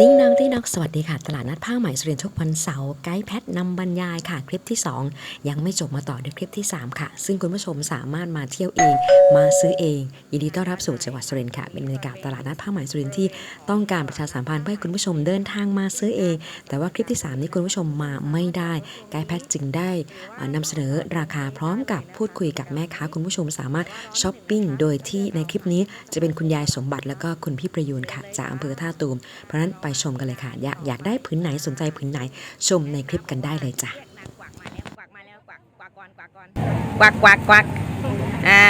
ติ้งน้องติ้งน้องสวัสดีค่ะ ตลาดนัดผ้าไหมสุรินทุกวันเสาร์ไกด์แพทนำบรรยายค่ะ คลิปที่ 2 ยังไม่จบมาต่อด้วยคลิปที่ 3 ค่ะ ซึ่งคุณผู้ชมสามารถมาเที่ยวเอง มาซื้อเอง ยินดีต้อนรับสู่จังหวัดสุรินทร์ค่ะเป็นบรรยากาศตลาดนัดผ้าไหมสุรินทร์ที่ต้องการประชาสัมพันธ์เพื่อให้คุณผู้ชมเดินทางมาซื้อเอง แต่ว่าคลิปที่ 3 นี้คุณผู้ชมมาไม่ได้ไกด์แพทจึงได้อ่านำเสนอราคาพร้อมกับพูดคุยกับแม่ค้าคุณผู้ชมสามารถช้อปปิ้งโดยที่ในคลิปนี้จะเป็นคุณยายสมบัติแล้วก็คุณพี่ประยูนค่ะจากอำเภอท่าตูมเพราะฉะนั้นไปชมกันเลยค่ะ อยากอยากได้พื้นไหนสนใจพื้นไหนชมในคลิปกันได้เลยจ้ะกวักมาแล้วกวักมาแล้วกวักก่อนกวักก่อนกวักกวักกวักอ่า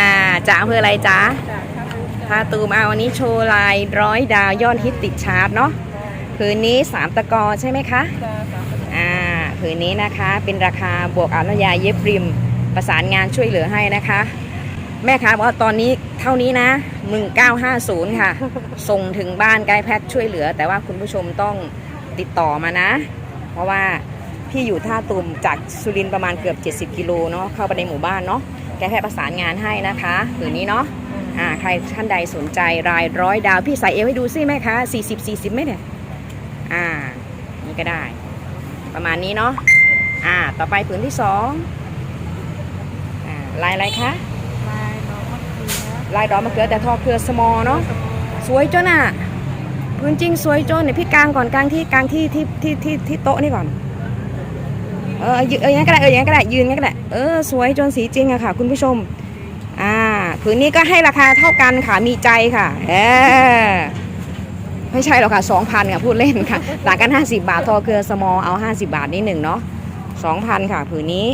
จากอำเภออะไรจ๊ะท่าตูมเอาวันนี้โชว์ลายร้อยดาวยอดฮิตติดชาร์ตเนาะผืนนี้สามตะกอใช่ไหมคะอ่าผืนนี้นะคะเป็นราคาบวกอนุญาเย็บริม ประสานงานช่วยเหลือให้นะคะ แม่ค้าบอกว่าตอนนี้เท่านี้นะ1950 ค่ะ ส่งถึงบ้านไกด์แพ็คช่วยเหลือ แต่ว่าคุณผู้ชมต้องติดต่อมานะ เพราะว่าพี่อยู่ท่าตูมจากสุรินประมาณเกือบ 70 กิโลเนาะเข้าไปในหมู่บ้านเนาะไกด์แพ็คประสานงานให้นะคะผืนนี้เนาะอ่าใครท่านใดสนใจรายร้อยดาวพี่ใส่เอวให้ดูซิแม่คะ40 40ไหมเนี่ยอ่านี่ก็ได้ ประมาณนี้เนาะอ่าต่อไปผืนที่สองอ่าลายอะไรคะ ลายน้องมะเขือ ลายดอกมะเขือแต่ทอเครือสมอเนาะสวยจ้ะน่ะพื้นจริงสวยจ้ะเนี่ยพี่กลางก่อนกลางที่กลางที่ที่ที่ที่ที่โต๊ะนี่ก่อนเออยืนเอออย่างนั้นก็ได้เอออย่างนั้นก็ได้ยืนงั้นก็ได้เออสวยจนสีจริงอะค่ะ คุณผู้ชมอ่าผืนนี้ก็ให้ราคาเท่ากันค่ะมีใจค่ะเออไม่ใช่หรอกค่ะ2,000ค่ะพูดเล่นค่ะต่างกัน 50 บาททอเครือสมอเอา 50 บาทนิดหนึ่งเนาะ2,000ค่ะผืนนี้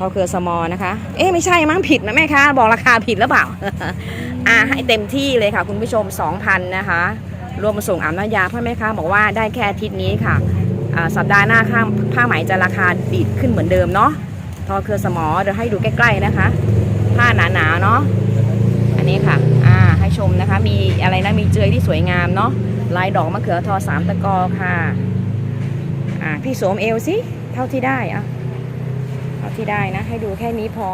ทอเครือสมอนะคะ เอ๊ะไม่ใช่มั้งผิดนะแม่ค้าบอกราคาผิดหรือเปล่า อ่าให้เต็มที่เลยค่ะ คุณผู้ชม 2,000 นะคะ รวมมาส่งอาบน้ำยาพ่อแม่ค้าบอกว่าได้แค่อาทิตย์นี้ค่ะอ่าสัปดาห์หน้าข้างผ้าไหมจะราคาดีดขึ้นเหมือนเดิมเนาะทอเครือสมอเดี๋ยวให้ดูใกล้ๆนะคะ ผ้าหนาๆเนาะอันนี้ค่ะอ่าให้ชมนะคะ มีอะไรนะมีเจยที่สวยงามเนาะลายดอกมะเขือทอสามตะกอค่ะอ่าพี่สวมเอวสิเท่าที่ได้อะ เอาที่ได้นะ ให้ดูแค่นี้พอ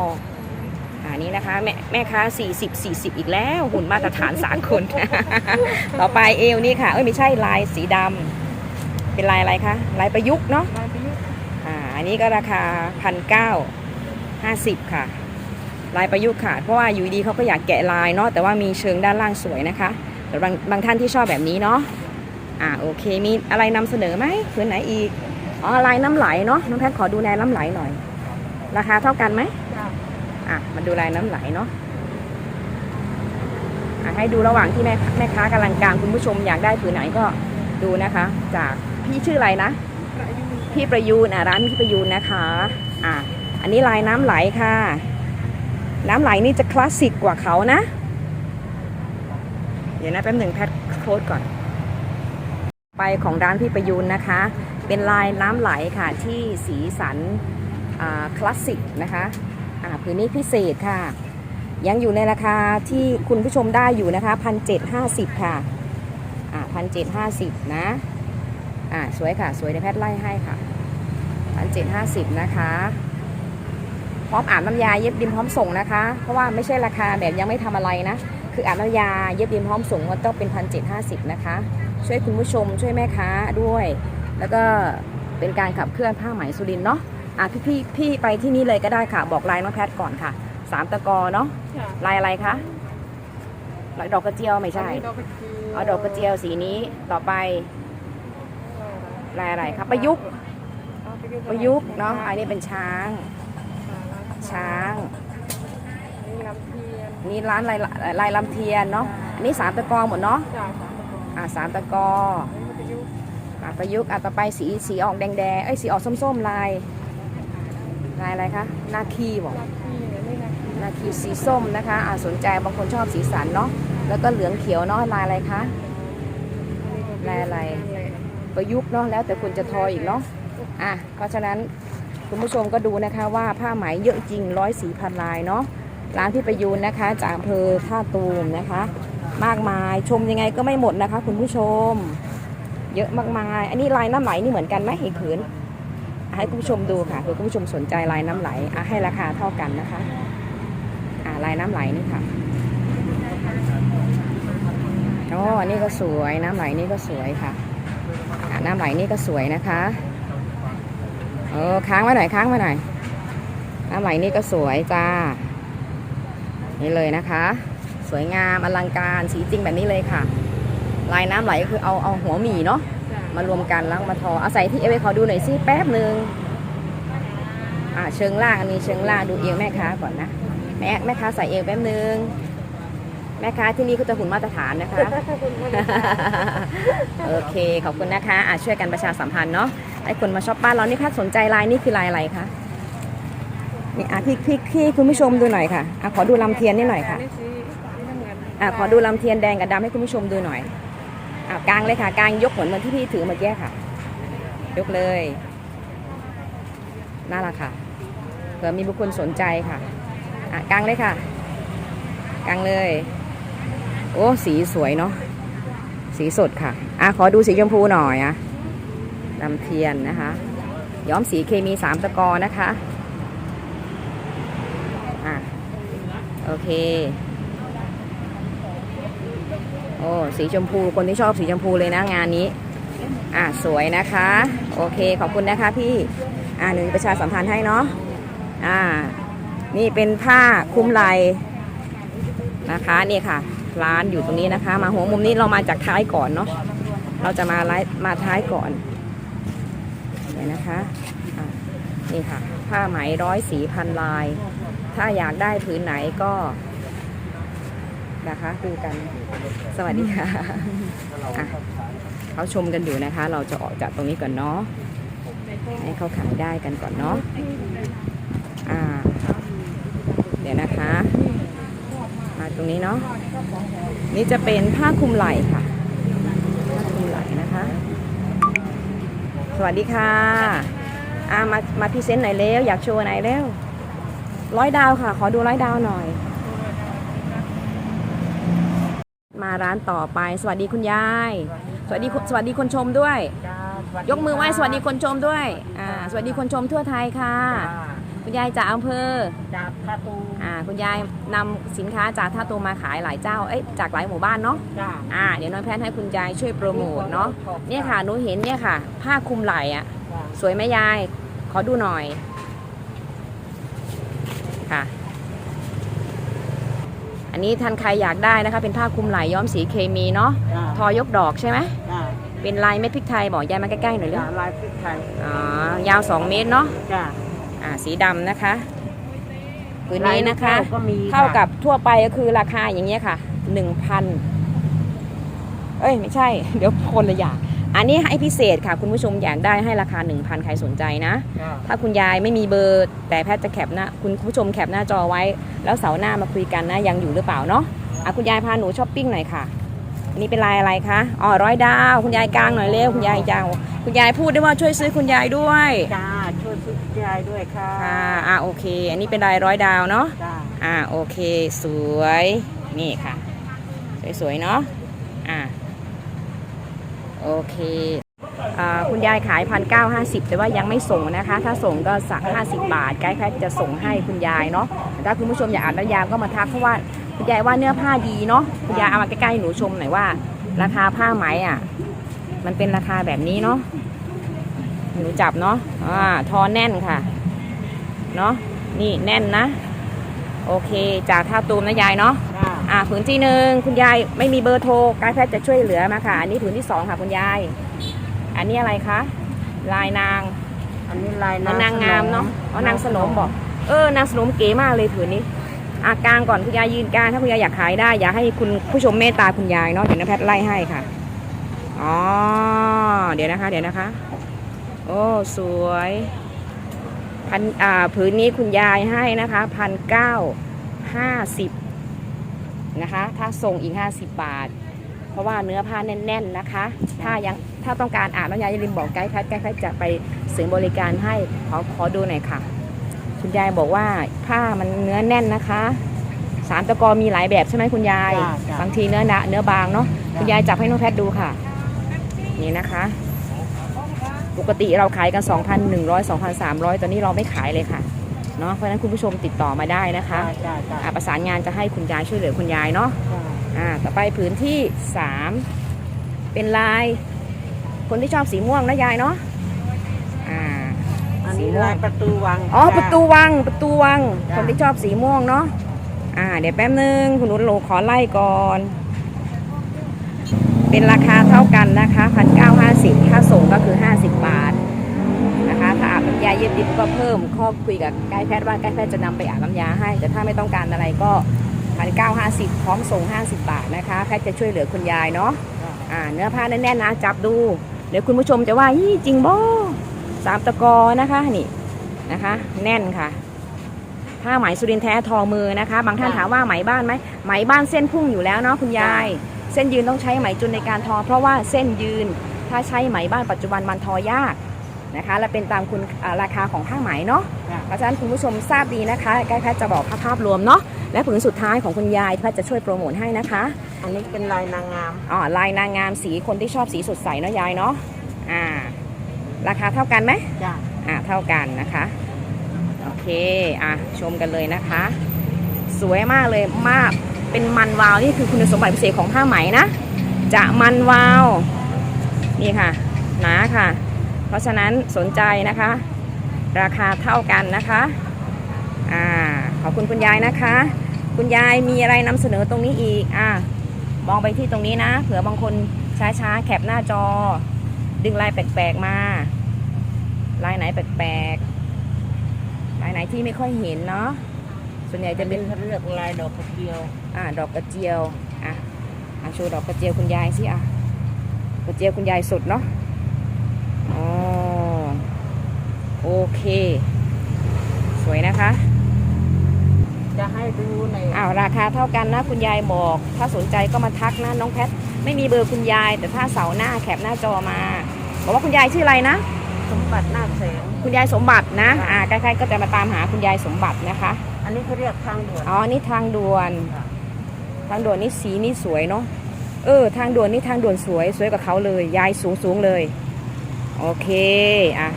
อันนี้นะคะ แม่แม่ค้า40 40 อีกแล้ว หุ่นมาตรฐานสากลต่อไปเอวนี่ค่ะ เอ้ยไม่ใช่ลายสีดำเป็นลายอะไรคะลายประยุกต์เนาะลายประยุกต์อ่าอันนี้ก็ราคาพันเก้าห้าสิบค่ะ ลายประยุกต์ค่ะ เพราะว่าอยู่ดีเขาก็อยากแกะลายเนาะแต่ว่ามีเชิงด้านล่างสวยนะคะแต่บางบางท่านที่ชอบแบบนี้เนาะอ่าโอเคมีอะไรนำเสนอไหมพื้นไหนอีกอ๋อลายน้ำไหลเนาะน้องแพทขอดูแนวน้ำไหลหน่อย ราคาเท่ากันไหมจ้ะอะมาดูลายน้ำไหลเนาะอะให้ดูระหว่างที่แม่แม่ค้ากำลังกลางคุณผู้ชมอยากได้ผืนไหนก็ดูนะคะ จากพี่ชื่ออะไรนะประยุกต์พี่ประยูนอะร้านพี่ประยูนนะคะอะอันนี้ลายน้ำไหลค่ะ น้ำไหลนี่จะคลาสสิกกว่าเขานะ เดี๋ยวนะแป๊บหนึ่งแพทโค้ดก่อน ไปของร้านพี่ประยูนนะคะ เป็นลายน้ำไหลค่ะที่สีสันอ่า คลาสสิกนะคะผืนนี้พิเศษค่ะ ยังอยู่ในราคาที่คุณผู้ชมได้อยู่นะคะพันเจ็ดห้าสิบค่ะอ่าพันเจ็ดห้าสิบนะอ่าสวยค่ะ สวยในแพทย์ไล่ให้ค่ะพันเจ็ดห้าสิบนะคะพร้อมอาบน้ำยาเย็บดิมพร้อมส่งนะคะ เพราะว่าไม่ใช่ราคาแบบยังไม่ทำอะไรนะ คืออาบน้ำยาเย็บดิมพร้อมส่งก็ต้องเป็นพันเจ็ดห้าสิบนะคะ ช่วยคุณผู้ชมช่วยแม่ค้าด้วย แล้วก็เป็นการขับเคลื่อนผ้าไหมสุรินเนาะ อะพี่พี่พี่ไปที่นี่เลยก็ได้ค่ะ บอกลายน้องแพทย์ก่อนค่ะสามตะกอเนาะจ้ะลายอะไรคะลายดอกกระเจียวไม่ใช่อันนี้ดอกกระเจียวเอาดอกกระเจียวสีนี้ต่อไปลายอะไรคะประยุกต์เอาประยุกต์ประยุกต์เนาะอันนี้เป็นช้าง ช้างนี่ลำเทียนนี่ร้านลายลายลำเทียนเนาะอันนี้สามตะกอหมดเนาะจ้ะสามตะกอนอ่าสามตะกออันนี้ประยุกต์อ่าประยุกต์อะต่อไปสีสีออกแดงแดงๆเอ้ยสีออกส้มๆลาย ลายอะไรคะนาคีบอกลำที่เนี่ยนี่นะนาคีสีส้มนะคะอ่าสนใจบางคนชอบสีสันเนาะแล้วก็เหลืองเขียวเนาะลายอะไรคะ ลายอะไร ประยุกต์เนาะแล้วแต่คุณจะทออีกเนาะอะเพราะฉะนั้นคุณผู้ชมก็ดูนะคะว่าผ้าไหมเยอะจริงร้อยสีพันลายเนาะร้านพี่ประยูนนะคะ จากอำเภอท่าตูมนะคะ มากมายชมยังไงก็ไม่หมดนะคะ คุณผู้ชม เยอะมากมาย อันนี้ลายน้ำไหลนี่เหมือนกันไหมอีกผืนอะ ให้คุณผู้ชมดูค่ะเผื่อคุณผู้ชมสนใจลายน้ำไหลอะให้ราคาเท่ากันนะคะอะลายน้ำไหลนี่ค่ะอ๋ออันนี้ก็สวยน้ำไหลนี่ก็สวยค่ะอ่าน้ำไหลนี่ก็สวยนะคะเออค้างไว้หน่อยค้างไว้หน่อยน้ำไหลนี่ก็สวยจ้า นี่เลยนะคะ สวยงามอลังการสีจริงแบบนี้เลยค่ะ ลายน้ำไหลก็คือเอาเอาหัวหมี่เนาะ มารวมกันแล้วมาทอเอาใส่ที่เอเวขอดูหน่อยสิแป๊บหนึ่งอ่าเชิงล่างอันนี้เชิงล่างดูเอวแม่ค้าก่อนนะแม่แม่ค้าใส่เอวแป๊บหนึ่งแม่ค้าที่นี่ก็จะหุ่นมาตรฐานนะคะ โอเค ขอบคุณนะคะอะช่วยกันประชาสัมพันธ์เนาะให้คนมาช็อปบ้านเรานี่ค่ะสนใจลายนี่คือลายอะไรคะนี่อะพี่พี่พี่คุณผู้ชมดูหน่อยค่ะอะขอดูลำเทียนนี่หน่อยค่ะอะขอดูลำเทียนแดงกับดำให้คุณผู้ชมดูหน่อย อะกางเลยค่ะกางยกเหมือนเหมือนที่พี่ถือเมื่อกี้ค่ะ ยกเลยน่ารักค่ะเผื่อมีบุคคลสนใจค่ะอะกางเลยค่ะกางเลย โอ้สีสวยเนาะสีสดค่ะอะขอดูสีชมพูหน่อยอะลำเทียนนะคะ ย้อมสีเคมีสามตะกอนะคะอะโอเค โอ้สีชมพูคนที่ชอบสีชมพูเลยนะงานนี้ อะสวยนะคะ โอเคขอบคุณนะคะพี่ อ่าหนึ่งประชาสัมพันธ์ให้เนาะอ่า นี่เป็นผ้าคลุมไหลนะคะนี่ค่ะ ร้านอยู่ตรงนี้นะคะ มาหัวมุมนี้เรามาจากท้ายก่อนเนาะเราจะมาไลฟ์มาท้ายก่อนเดี๋ยนะคะอะนี่ค่ะ ผ้าไหมร้อยสีพันลาย ถ้าอยากได้ผืนไหนก็นะคะดูกัน สวัสดีค่ะอะเขาชมกันอยู่นะคะ เราจะออกจากตรงนี้ก่อนเนาะให้เขาขายได้กันก่อนเนาะอ่า เดี๋ยวนะคะ มาตรงนี้เนาะนี่จะเป็นผ้าคลุมไหล่ค่ะผ้าคลุมไหล่นะคะ สวัสดีค่ะอ่ามามาพรีเซนต์หน่อยเร็วอยากโชว์ไหนอยเร็วร้อยดาวค่ะ ขอดูร้อยดาวหน่อย มา ร้านต่อไป สวัสดีคุณยาย สวัสดีคุณสวัสดีคนชมด้วย ยกมือไหว้สวัสดีคนชมด้วยอ่าสวัสดีคนชมทั่วไทยค่ะ คุณยายจากอำเภอจากท่าตูมอ่าคุณยายนำสินค้าจากท่าตูมมาขายหลายเจ้าเอ้ยจากหลายหมู่บ้านเนาะจ้าอ่าเดี๋ยวน้องแพทย์ให้คุณยายช่วยโปรโมทเนาะเนี่ยค่ะหนูเห็นเนี่ยค่ะ ผ้าคลุมไหล่อะสวยไหมยาย ขอดูหน่อย ค่ะ อันนี้ท่านใครอยากได้นะคะ เป็นผ้าคลุมไหล่ย้อมสีเคมีเนาะจ้าทอยกดอกใช่ไหมจ้าเป็นลายเม็ดพริกไทยบอกยายมาใกล้ๆหน่อยเร็จ้าวลายพริกไทยอ๋อยาว 2 เมตรเนาะจ้าอ่าสีดำนะคะผืนนี้นะคะ ลายลูกโป่งก็มีเท่าค่ะกับทั่วไปก็คือราคาอย่างเงี้ยค่ะหนึ่งพันเอ้ย ไม่ใช่ เดี๋ยวคนละอย่าง อันนี้ให้พิเศษค่ะ คุณผู้ชมอยากได้ให้ราคา 1,000 ใครสนใจนะจ้าถ้าคุณยายไม่มีเบอร์แต่แพทย์จะแคปหน้าคุณผู้ชมแคปหน้าจอไว้ แล้วเสาร์หน้ามาคุยกันนะยังอยู่หรือเปล่าเนาะอะคุณยายพาหนูช้อปปิ้งหน่อยค่ะอันนี้เป็นลายอะไรคะอ๋อร้อยดาว คุณยายกลางหน่อยเร็วคุณยายจาวคุณยายพูดได้ว่าช่วยซื้อคุณยายด้วยจ้าช่วยซื้อยายด้วยค่ะค่ะอะโอเค อันนี้เป็นลายร้อยดาวเนาะจ้าอ่าโอเค สวยนี่ค่ะ สวยๆเนาะอ่า โอเคคุณยายขายพันเก้าห้าสิบแต่ว่ายังไม่ส่งนะคะ ถ้าส่งก็สักห้าสิบบาทไกด์แพทย์จะส่งให้คุณยายเนาะถ้าคุณผู้ชมอยากอ่านแล้วยามก็มาทักเพราะว่าคุณยายว่าเนื้อผ้าดีเนาะคุณยายเอามาใกล้ๆให้หนูชมหน่อยว่า ราคาผ้าไหมอะ มันเป็นราคาแบบนี้เนาะหนูจับเนาะอ่าทอแน่นค่ะ เนาะนี่แน่นนะ โอเค จากท่าตูมนะยายเนาะจ้าอ่าผืนที่หนึ่งคุณยายไม่มีเบอร์โทรกายแพทย์จะช่วยเหลือมาค่ะ อันนี้ผืนที่สองค่ะคุณยาย อันนี้อะไรคะลายนาง อันนี้ลายเหมันนางงามเนาะอ๋อนางสนมบอก เออนางสนมเก๋มากเลยผืนนี้อากลางก่อนคุณยายยืนกลางถ้าคุณยายอยากขายได้ อยากให้คุณผู้ชมเมตตาคุณยายเนาะเดี๋ยวนะแพทย์ไล่ให้ค่ะอ๋อเดี๋ยวนะคะ เดี๋ยวนะคะ โอ้สวย พันอ่าผืนนี้คุณยายให้นะคะพันเก้าห้าสิบนะคะ ถ้าส่งอีก50บาท เพราะว่าเนื้อผ้าแน่น ๆนะคะ ถ้ายังถ้าต้องการอ่านแล้วยายอย่าลืมบอกไกด์แพทย์ไกด์แพทย์จะไปเสริมบริการให้ขอขอดูหน่อยค่ะ คุณยายบอกว่าผ้ามันเนื้อแน่นนะคะสารตะกอมีหลายแบบใช่ไหมคุณยายจ้าจ้าบางทีเนื้อหนาเนื้อบางเนาะคุณยายจับให้น้องแพทย์ดูค่ะ นี่นะคะ ปกติเราขายกัน 2,100 2,300 ตอนนี้เราไม่ขายเลยค่ะเนาะเพราะฉะนั้นคุณผู้ชมติดต่อมาได้นะคะจ้าจ้าจ้าอะประสานงานจะให้คุณยายช่วยเหลือคุณยายเนาะจ้าอ่าต่อไปผืนที่ 3 เป็นลาย คนที่ชอบสีม่วงนะยายเนาะอ่าอันนี้สีม่วงลายประตูวังอ๋อจ้ประตูวังประตูวัง จ้ะ คนที่ชอบสีม่วงเนาะอ่า เดี๋ยวแป๊บนึง คุณนุชโลขอไล่ก่อน เป็นราคาเท่ากันนะคะพันเก้าห้าสิบค่าส่งก็คือ50บาทนะคะถ้าอาบน้ำยาเย็บดิบก็เพิ่มข้อคุยกับไกด์แพทย์ว่าไกด์แพทย์จะนำไปอาบน้ำยาให้ แต่ถ้าไม่ต้องการอะไรก็พันเก้าห้าสิบพร้อมส่ง50บาทนะคะแพทย์จะช่วยเหลือคุณยายเนาะจ้ะอ่าเนื้อผ้าแน่นๆนะจับดู เดี๋ยวคุณผู้ชมจะว่ายี่จริงบ่สามตะกอนะคะนี่นะคะ แน่นค่ะผ้าไหมสุรินทร์แท้ทอมือนะคะ บางท่านถามว่าไหมบ้านไหมไหมบ้านเส้นพุ่งอยู่แล้วเนาะคุณยาย เส้นยืนต้องใช้ไหมจุนในการทอ เพราะว่าเส้นยืนถ้าใช้ไหมบ้านปัจจุบันมันทอยากนะคะ และเป็นตามคุณอ่าราคาของผ้าไหมเนาะจ้ะเพราะฉะนั้นคุณผู้ชมทราบดีนะคะใกล้แพทย์จะบอกภาพภาพรวมเนาะและผืนสุดท้ายของคุณยายแพทย์จะช่วยโปรโมทให้นะคะ อันนี้เป็นลายนางงามอ๋อลายนางงามสีคนที่ชอบสีสดใสเนาะยายเนาะอ่า ราคาเท่ากันไหมจ้ะอ่าเท่ากันนะคะโอเคอะชมกันเลยนะคะ สวยมากเลยมาก เป็นมันวาวนี่คือคุณสมบัติพิเศษของผ้าไหมนะ จะมันวาวนี่ค่ะหนาค่ะ เพราะฉะนั้นสนใจนะคะ ราคาเท่ากันนะคะอ่าขอบคุณคุณยายนะคะ คุณยายมีอะไรนำเสนอตรงนี้อีกอ่ามองไปที่ตรงนี้นะ เผื่อบางคนช้าๆแคปหน้าจอ ดึงลายแปลกๆมาลายไหนแปลกๆลายไหนที่ไม่ค่อยเห็นเนาะส่วนใหญ่จะเป็นเรียกลายดอกกระเจียว อ่าดอกกระเจียวอะอะโชว์ดอกกระเจียวคุณยายสิอะกระเจียวคุณยายสดเนาะอ๋อโอเค สวยนะคะ จะให้ดูในอ้าวราคาเท่ากันนะคุณยายบอก ถ้าสนใจก็มาทักนะน้องแพทไม่มีเบอร์คุณยาย แต่ถ้าเสาร์หน้าแคปหน้าจอมา บอกว่าคุณยายชื่ออะไรนะ สมบัตินาคแสงคุณยายสมบัตินะอ่าใกล้ๆก็จะมาตามหาคุณยายสมบัตินะคะ อันนี้เขาเรียกทางด่วนอ๋อนี่ทางด่วน ค่ะ ทางด่วนนี่สีนี่สวยเนาะเออ ทางด่วนนี่ทางด่วนสวย สวยกว่าเขาเลยยายสูงสูงเลย โอเคอะ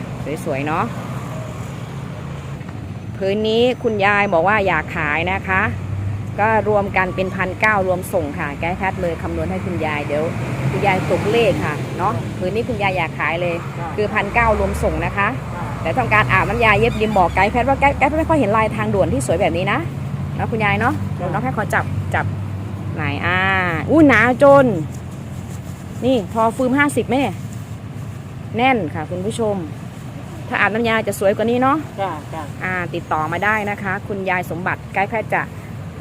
สวยๆเนาะพื้นนี้คุณยายบอกว่าอยากขายนะคะ ก็รวมกันเป็นพันเก้ารวมส่งค่ะแก้แพทเลยคำนวณให้คุณยายเดี๋ยวคุณยายตกเลขค่ะเนาะพื้นนี้คุณยายอยากขายเลย คือพันเก้ารวมส่งนะคะ แต่ต้องการอาบน้ำยาเย็บริมบอกไกด์แพทว่าไกด์แพทไม่ค่อยเห็นลายทางด่วนที่สวยแบบนี้นะนะคุณยายเนาะน้องแพทขอจับจับ ไหนอ่าอู้หนาจน นี่ทอฟืมห้าสิบแม่ แน่นค่ะ คุณผู้ชม ถ้าอาบน้ำยาจะสวยกว่านี้เนาะจ้ะจ้ะอ่า ติดต่อมาได้นะคะ คุณยายสมบัติไกด์แพทย์จะ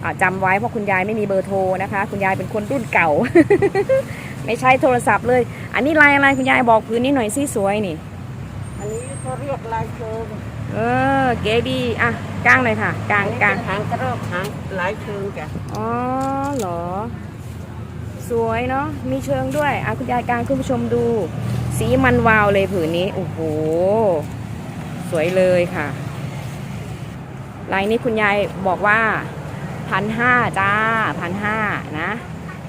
อ่าจำไว้เพราะคุณยายไม่มีเบอร์โทรนะคะ คุณยายเป็นคนรุ่นเก่า ไม่ใช้โทรศัพท์เลย อันนี้ลายอะไรคุณยายบอกพื้นนี้หน่อยสิสวยนี่ อันนี้เขาเรียกลายเชิง เออ เก๋ดี อะกลางเลยค่ะกลางอันนี้กลางเป็นหางกระรอกหางลายเชิงจ้ะอ๋อเหรอ สวยเนาะมีเชิงด้วยอะคุณยายกลางคุณผู้ชมดู สีมันวาวเลยผืนนี้ โอ้โห สวยเลยค่ะลายนี้คุณยายบอกว่าพันห้าจ้าพันห้านะ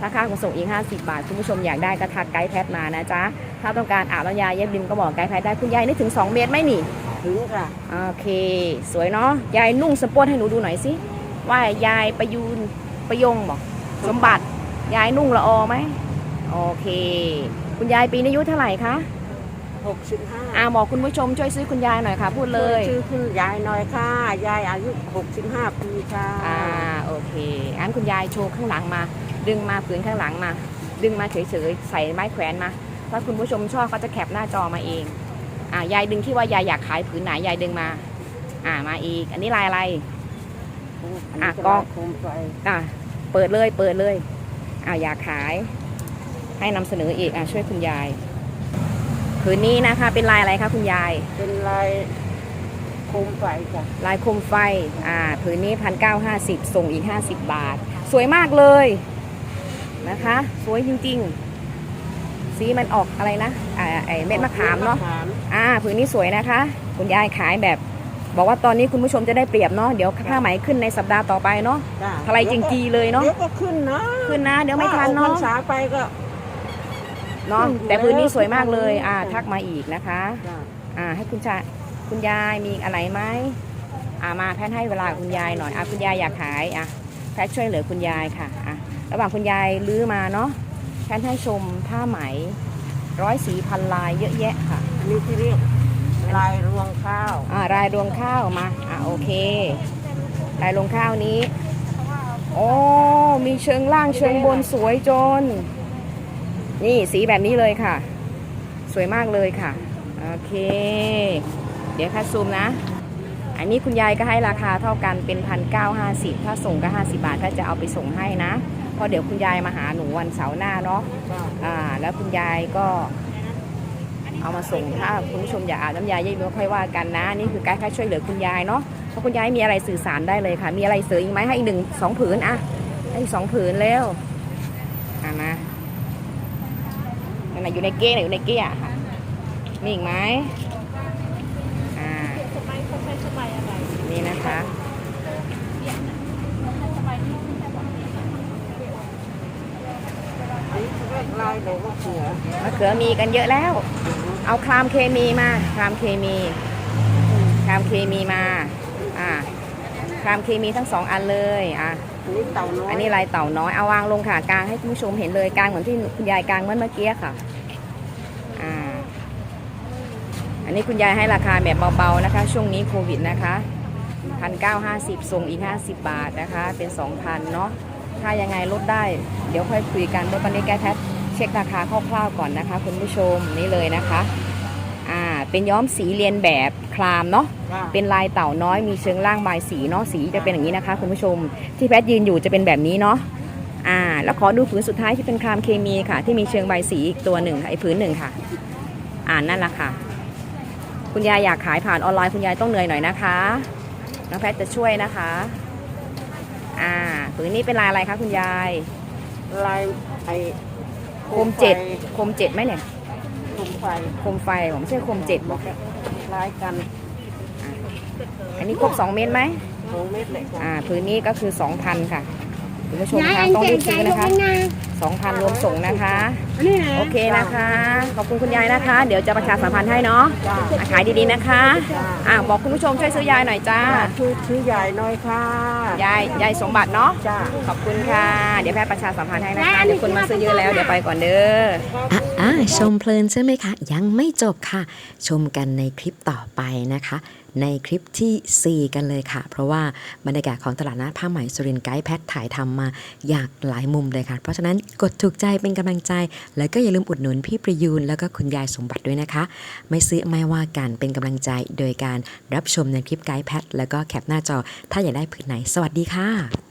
ถ้าค่าขนส่งอีก 50 บาท คุณผู้ชมอยากได้ก็ทักไกด์แพทมานะจ๊ะ ถ้าต้องการอาบน้ำยาเย็บริมก็บอกไกด์แพทได้คุณยายนึกถึง 2 เมตรไหมนี่ ถึงค่ะ โอเค สวยเนาะยายนุ่งสปอตให้หนูดูหน่อยสิว่ายายประยูนประยงบอกสมบัติยายนุ่งละออไหมโอเค คุณยายปีนี้อายุเท่าไหร่คะหกสิบห้าอ่าบอกคุณผู้ชมช่วยซื้อคุณยายหน่อยค่ะ พูดเลยชื่อคุณยายหน่อยค่ะ ยายอายุหกสิบห้าปีค่ะ อ่าโอเคงั้นคุณยายโชว์ข้างหลังมา ดึงมาผืนข้างหลังมา ดึงมาเฉยๆใส่ไม้แขวนมาถ้าคุณผู้ชมชอบก็จะแคปหน้าจอมาเอง อ่ายายดึงที่ว่ายายอยากขายผืนไหนยายดึงมา อ่ามาอีก อันนี้ลายอะไรอะกล้องโคมไฟอะเปิดเลยเปิดเลยอ่าอยากขาย ให้นำเสนออีกอะช่วยคุณยายผืนนี้นะคะ เป็นลายอะไรคะคุณยาย เป็นลายโคมไฟจ้ะลายโคมไฟอ่าผืนนี้พันเก้าห้าสิบส่งอีกห้าสิบบาท สวยมากเลยนะคะ สวยจริง ๆ สีมันออกอะไรนะอ่าไอเม็ดมะขามเนาะมะขามอ่าผืนนี้สวยนะคะ คุณยายขายแบบ บอกว่าตอนนี้คุณผู้ชมจะได้เปรียบเนาะเดี๋ยวผ้าไหมขึ้นในสัปดาห์ต่อไปเนาะจ้ะทลายจริงจีเลยเนาะเดี๋ยวก็ขึ้นนะขึ้นนะ เดี๋ยวไม่ทันถ้อเนาะอกพรรษาไปก็เนาะขึ้นอยู่แต่พื้นนี้แล้วสวยมากเลยอ่าจ้ะทักมาอีกนะคะจ้ะอ่าให้คุณชายคุณยายมีอะไรไหมอ่ามาแพทย์ให้เวลาคุณยายหน่อยอะคุณยายอยากขายอะแพทย์ช่วยเหลือคุณยายค่ะอะระหว่างคุณยายลื้อมาเนาะ แพทย์ให้ชมผ้าไหม ร้อยสีพันลายเยอะแยะค่ะ อันนี้ที่เรียกลายรวงข้าว อ่ารายรวงข้าวมา อ่าโอเค รายรวงข้าวนี้ โอ้มีเชิงล่างเชิงบนสวยจน นี่สีแบบนี้เลยค่ะ สวยมากเลยค่ะ โอเค เดี๋ยวค่ะซูมนะ อันนี้คุณยายก็ให้ราคาเท่ากันเป็นพันเก้าห้าสิบถ้าส่งก็ห้าสิบาท ถ้าจะเอาไปส่งให้นะเพ ราะเดี๋ยวคุณยายมาหาหนูวันเสาร์หน้าเนาะอ่า แล้วคุณยายก็เอามาส่งถ้าคุณผู้ชมอยากอาบน้ำยาเยอะๆค่อยว่ากันนะ นี่คือการค่าช่วยเหลือคุณยายเนาะเพราะคุณยายมีอะไรสื่อสารได้เลยค่ะ มีอะไรเสริมอีกไหมให้อีกหนึ่งสองผืนอะให้อีกสองผืนเร็วอะมานั่นนะอยู่ในเก้น่ะอยู่ในเก้อะค่ะมีอีกไหมอ่านี่นะคะ อันนี้ ที่เรียกลายหลวงมะเขือมะเขือมีกันเยอะแล้ว เอาครามเคมีมาครามเคมีครามเคมีมา อ่าครามเคมีทั้งสองอันเลยอะอันนี้เต่าน้อยอันนี้ลายเต่าน้อยเอาวางลงค่ะกลางให้คุณผู้ชมเห็นเลยกลางเหมือนที่คุณยายกลางเมื่อเมื่อกี้ค่ะอ่าอันนี้คุณยายให้ราคาแบบเบาๆนะคะ ช่วงนี้โควิดนะคะพันเก้าห้าสิบส่งอีกห้าสิบบาทนะคะ เป็นสองพันเนาะถ้ายังไงลดได้ เดี๋ยวค่อยคุยกันเพราะตอนนี้แกแทบเช็คราคาคร่าวๆก่อนนะคะ คุณผู้ชมนี่เลยนะคะอ่าเป็นย้อมสีเรียนแบบคลามเนาะจ้ะเป็นลายเต่าน้อยมีเชิงล่างบายสีเนาะสีจะเป็นอย่างนี้นะคะ คุณผู้ชมที่แพทยืนอยู่จะเป็นแบบนี้เนาะอ่าแล้วขอดูผืนสุดท้ายที่เป็นครามเคมีค่ะ ที่มีเชิงใบสีอีกตัวหนึ่งค่ะไอ้ผืนหนึ่งค่ะ อ่านนั่นแหละค่ะ คุณยายอยากขายผ่านออนไลน์คุณยายต้องเหนื่อยหน่อยนะคะน้องแพทจะช่วยนะคะอ่าผืนนี้เป็นลายอะไรคะคุณยายลายไอ้ โคมเจ็ดโคมเจ็ดไหมเนี่ยโคมไฟโคมไฟผมไม่ใช่โคมเจ็ดบอกลายกัน อันนี้ครบสองเมตรไหมสองเม็ดเลยค่ะอ่าพื้นนี้ก็คือ2,000ค่ะคุณผู้ชมคะต้องรีบซื้อนะคะ2,000รวมส่งนะคะ โอเคนะคะ ขอบคุณคุณยายนะคะ เดี๋ยวจะประชาสัมพันธ์ให้เนาะจ้าอะขายดีๆนะคะจ้าอ่าบอกคุณผู้ชมช่วยซื้อยายหน่อยจ้าช่วยซื้อใหญ่หน่อยค่ะ ยายยายสมบัติเนาะ จ้า ขอบคุณค่ะ เดี๋ยวแพทย์ประชาสัมพันธ์ให้นะคะเดี๋ยวคนมาซื้อเยอะแล้วเดี๋ยวไปก่อนเด้อ อะอะชมเพลินใช่ไหมคะ ยังไม่จบค่ะ ชมกันในคลิปต่อไปนะคะ ในคลิปทีสี่4 กันเลยค่ะ เพราะว่าบรรยากาศของตลาดนัดผ้าไหมสุรินทร์ไกด์แพทถ่ายทำมาอยากหลายมุมเลยค่ะ เพราะฉะนั้นกดถูกใจเป็นกำลังใจแล้วก็อย่าลืมอุดหนุนพี่ประยูนแล้วก็คุณยายสมบัติด้วยนะคะ ไม่ซื้อไม่ว่ากันเป็นกำลังใจโดยการรับชมในคลิปไกด์แพทแล้วก็แคปหน้าจอ ถ้าอยากได้ผืนไหน สวัสดีค่ะ